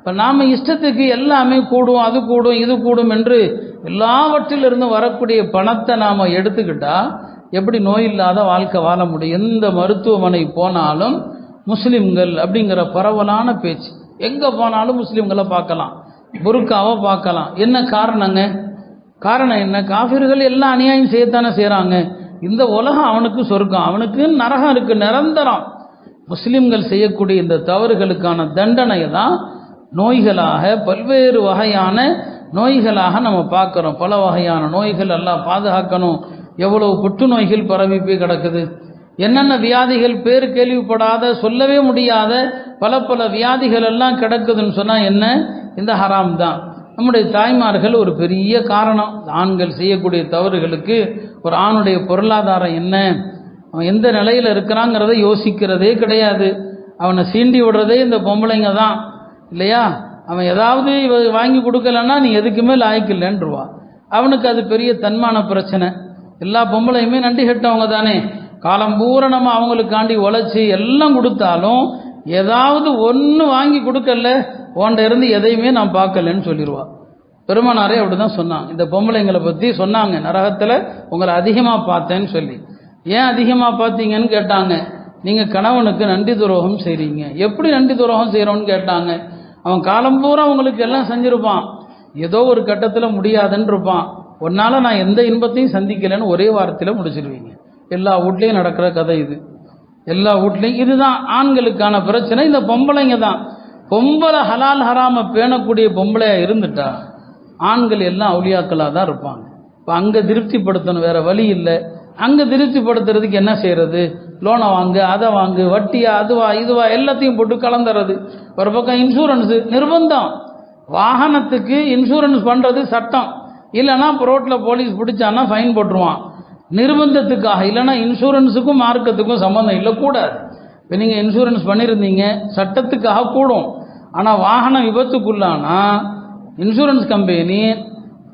இப்போ நாம் இஷ்டத்துக்கு எல்லாமே கூடும் அது கூடும் இது கூடும் என்று எல்லாவற்றிலிருந்து வரக்கூடிய பணத்தை நாம் எடுத்துக்கிட்டால் எப்படி நோய் இல்லாத வாழ்க்கை வாழ முடியும்? எந்த மருத்துவமனை போனாலும் முஸ்லிம்கள் அப்படிங்கிற பரவலான பேச்சு. எங்கே போனாலும் முஸ்லீம்களை பார்க்கலாம் புருக்காவை பார்க்கலாம். என்ன காரணங்க? காரணம் என்ன? காஃபிர்கள் எல்லாம் அநியாயம் செய்யத்தானே செய்கிறாங்க இந்த உலகம் அவனுக்கு சொர்க்கம் அவனுக்கு நரகம் இருக்குது நிரந்தரம். முஸ்லீம்கள் செய்யக்கூடிய இந்த தவறுகளுக்கான தண்டனை தான் நோய்களாக பல்வேறு வகையான நோய்களாக நம்ம பார்க்குறோம். பல வகையான நோய்கள் எல்லாம் பாதுகாக்கணும். எவ்வளவு புற்றுநோய்கள் பரவி போய் கிடக்குது. என்னென்ன வியாதிகள் பேர் கேள்விப்படாத சொல்லவே முடியாத பல பல வியாதிகள் எல்லாம் கிடக்குதுன்னு சொன்னால் என்ன? இந்த ஹராம் தான். நம்முடைய தாய்மார்கள் ஒரு பெரிய காரணம். ஆண்கள் செய்யக்கூடிய தவறுகளுக்கு ஒரு ஆணுடைய பொருளாதாரம் என்ன? அவன் எந்த நிலையில் இருக்கிறாங்கிறத யோசிக்கிறதே கிடையாது. அவனை சீண்டி விடுறதே இந்த பொம்பளைங்க தான். இல்லையா? அவன் ஏதாவது இவ வாங்கி கொடுக்கலன்னா நீ எதுக்குமே லாய்க்கில்லைன்றுவா அவனுக்கு அது பெரிய தன்மான பிரச்சனை. எல்லா பொம்பளையுமே நன்றி கெட்டவங்க தானே. காலம் பூரா நம்ம அவங்களுக்காண்டி உழைச்சி எல்லாம் கொடுத்தாலும் ஏதாவது ஒன்று வாங்கி கொடுக்கல உன்ட இருந்து எதையுமே நான் பார்க்கலன்னு சொல்லிடுவா. பெருமானாரே அப்படி தான் சொன்னாங்க இந்த பொம்பளைங்களை பற்றி சொன்னாங்க. நரகத்தில் உங்களை அதிகமாக பார்த்தேன்னு சொல்லி. ஏன் அதிகமாக பார்த்தீங்கன்னு கேட்டாங்க. நீங்கள் கணவனுக்கு நன்றி துரோகம் செய்கிறீங்க எப்படி நன்றி துரோகம் செய்கிறோன்னு கேட்டாங்க. அவன் காலம் பூரா அவங்களுக்கு எல்லாம் செஞ்சுருப்பான். ஏதோ ஒரு கட்டத்தில் முடியாதுன்னு இருப்பான் உன்னால் நான் எந்த இன்பத்தையும் சந்திக்கலைன்னு ஒரே வாரத்தில் முடிச்சிருவீங்க. எல்லா வீட்லேயும் நடக்கிற கதை இது. எல்லா வீட்லேயும் இதுதான். ஆண்களுக்கான பிரச்சனை இந்த பொம்பளைங்க தான். பொம்பளை ஹலால் ஹராம பேணக்கூடிய பொம்பளையாக இருந்துட்டா ஆண்கள் எல்லாம் அவுளியாக்களாக தான் இருப்பாங்க. இப்போ அங்கே திருப்திப்படுத்தணும் வேற வழி இல்லை. அங்கே திருப்திப்படுத்துறதுக்கு என்ன செய்யறது? லோனை வாங்கு அதை வாங்கு வட்டியா அதுவா இதுவா எல்லாத்தையும் போட்டு கலந்துறது. ஒரு பக்கம் இன்சூரன்ஸு நிர்பந்தம். வாகனத்துக்கு இன்சூரன்ஸ் பண்ணுறது சட்டம். இல்லைன்னா ரோட்டில் போலீஸ் பிடிச்சான்னா ஃபைன் போட்டுருவான். நிர்பந்தத்துக்காக இல்லைன்னா இன்சூரன்ஸுக்கும் மார்க்கத்துக்கும் சம்மந்தம் இல்லை கூடாது. இப்போ நீங்கள் இன்சூரன்ஸ் பண்ணியிருந்தீங்க சட்டத்துக்காக கூடும். ஆனால் வாகனம் விபத்துக்குள்ளானா இன்சூரன்ஸ் கம்பெனி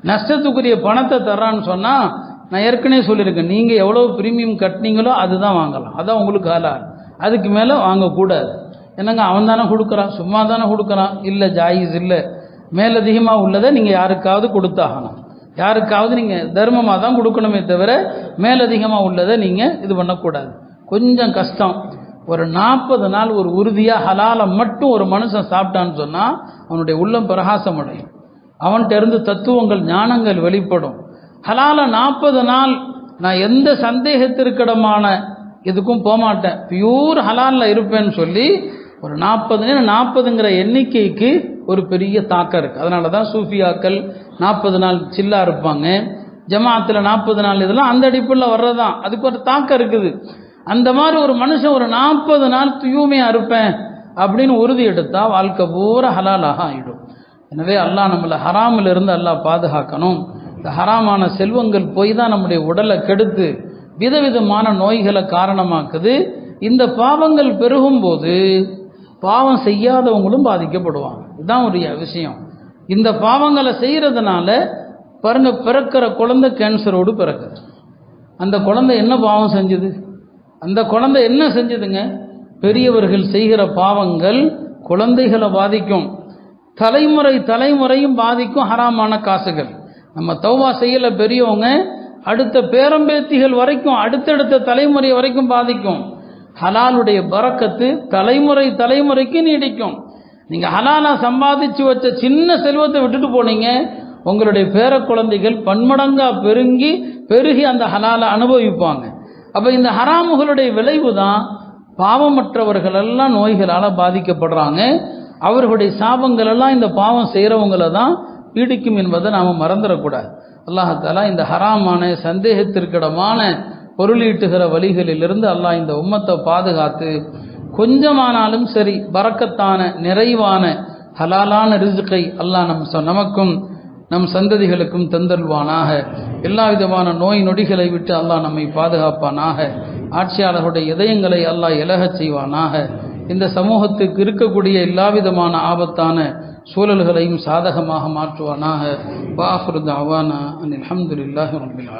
நஷ்டத்துக்குரிய பணத்தை தர்றான்னு சொன்னால் நான் ஏற்கனவே சொல்லியிருக்கேன் நீங்கள் எவ்வளோ ப்ரீமியம் கட்டினீங்களோ அதுதான் வாங்கலாம். அதான் உங்களுக்கு ஹலால் அதுக்கு மேலே வாங்கக்கூடாது. என்னங்க அவன் தானே கொடுக்குறான் சும்மா தானே கொடுக்குறான்? இல்லை ஜாயிஸ் இல்லை. மேலதிகமாக உள்ளதை நீங்கள் யாருக்காவது கொடுத்தாகணும். யாருக்காவது நீங்கள் தர்மமாக தான் கொடுக்கணுமே தவிர மேலதிகமாக உள்ளதை நீங்கள் இது பண்ணக்கூடாது. கொஞ்சம் கஷ்டம். ஒரு நாற்பது நாள் ஒரு உறுதியாக ஹலாலை மட்டும் ஒரு மனுஷன் சாப்பிட்டான்னு சொன்னால் அவனுடைய உள்ளம் பிரகாசம் அடையும். அவன்கிட்ட இருந்து தத்துவங்கள் ஞானங்கள் வெளிப்படும். ஹலால நாற்பது நாள் நான் எந்த சந்தேகத்திற்கிடமான இதுக்கும் போகமாட்டேன். பியூர் ஹலாலில் இருப்பேன்னு சொல்லி ஒரு நாற்பது நாற்பதுங்கிற எண்ணிக்கைக்கு ஒரு பெரிய தாக்கம் இருக்குது அதனால தான் சூஃபியாக்கள் நாற்பது நாள் சில்லா இருப்பாங்க. ஜமாத்தில் நாற்பது நாள் இதெல்லாம் அந்த அடிப்பில் வர்றதான் அதுக்கு ஒரு தாக்கம் இருக்குது. அந்த மாதிரி ஒரு மனுஷன் ஒரு நாற்பது நாள் தூய்மையாக இருப்பேன் அப்படின்னு உறுதி எடுத்தால் வாழ்க்கை பூரா ஹலாலாக ஆகிடும் எனவே அல்லாஹ் நம்மளை ஹராமில் இருந்து அல்லாஹ் பாதுகாக்கணும். இந்த ஹராமான செல்வங்கள் போய் தான் நம்முடைய உடலை கெடுத்து விதவிதமான நோய்களை காரணமாக்குது. இந்த பாவங்கள் பெருகும்போது பாவம் செய்யாதவங்களும் பாதிக்கப்படுவாங்க. இதுதான் ஒரு விஷயம். இந்த பாவங்களை செய்கிறதுனால பாருங்க பிறக்கிற குழந்தை கேன்சரோடு பிறக்குது. அந்த குழந்தை என்ன பாவம் செஞ்சது? அந்த குழந்தை என்ன செஞ்சதுங்க? பெரியவர்கள் செய்கிற பாவங்கள் குழந்தைகளை பாதிக்கும். தலைமுறை தலைமுறையும் பாதிக்கும் ஹராமான காசுகள். நம்ம தௌவா செய்யல பெரியவங்க அடுத்த பேரம்பேத்திகள் வரைக்கும் அடுத்தடுத்த தலைமுறை வரைக்கும் பாதிக்கும். ஹலாலுடைய பறக்கத்து தலைமுறை தலைமுறைக்கு நீடிக்கும். நீங்கள் ஹலாலா சம்பாதிச்சு வச்ச சின்ன செல்வத்தை விட்டுட்டு போனீங்க உங்களுடைய பேர குழந்தைகள் பன்மடங்கா பெருங்கி பெருகி அந்த ஹலாலை அனுபவிப்பாங்க. அப்போ இந்த ஹராமுகளுடைய விளைவு தான் பாவமற்றவர்கள் எல்லாம் நோய்களால் பாதிக்கப்படுறாங்க. அவர்களுடைய சாபங்கள் எல்லாம் இந்த பாவம் செய்கிறவங்கள தான் பீடிக்கும் என்பதை நாம் மறந்துடக்கூடாது. அல்லாஹாலா இந்த ஹராமான சந்தேகத்திற்கிடமான பொருளீட்டுகிற வழிகளிலிருந்து அல்லாஹ் இந்த உம்மத்தை பாதுகாத்து கொஞ்சமானாலும் சரி பறக்கத்தான நிறைவான ஹலாலான ரிசுக்கை அல்லாஹ் நம் நமக்கும் நம் சந்ததிகளுக்கும் தந்தல்வானாக எல்லா விதமான நோய் நொடிகளை விட்டு அல்லாஹ் நம்மை பாதுகாப்பானாக. ஆட்சியாளர்களுடைய இதயங்களை அல்லாஹ் இலகச் செய்வானாக. இந்த சமூகத்துக்கு இருக்கக்கூடிய எல்லா விதமான ஆபத்தான சூழல்களையும் சாதகமாக மாற்றுவானாக. வாஹுரு அவானா அன் அஹமதுல்லாஹி ரபில்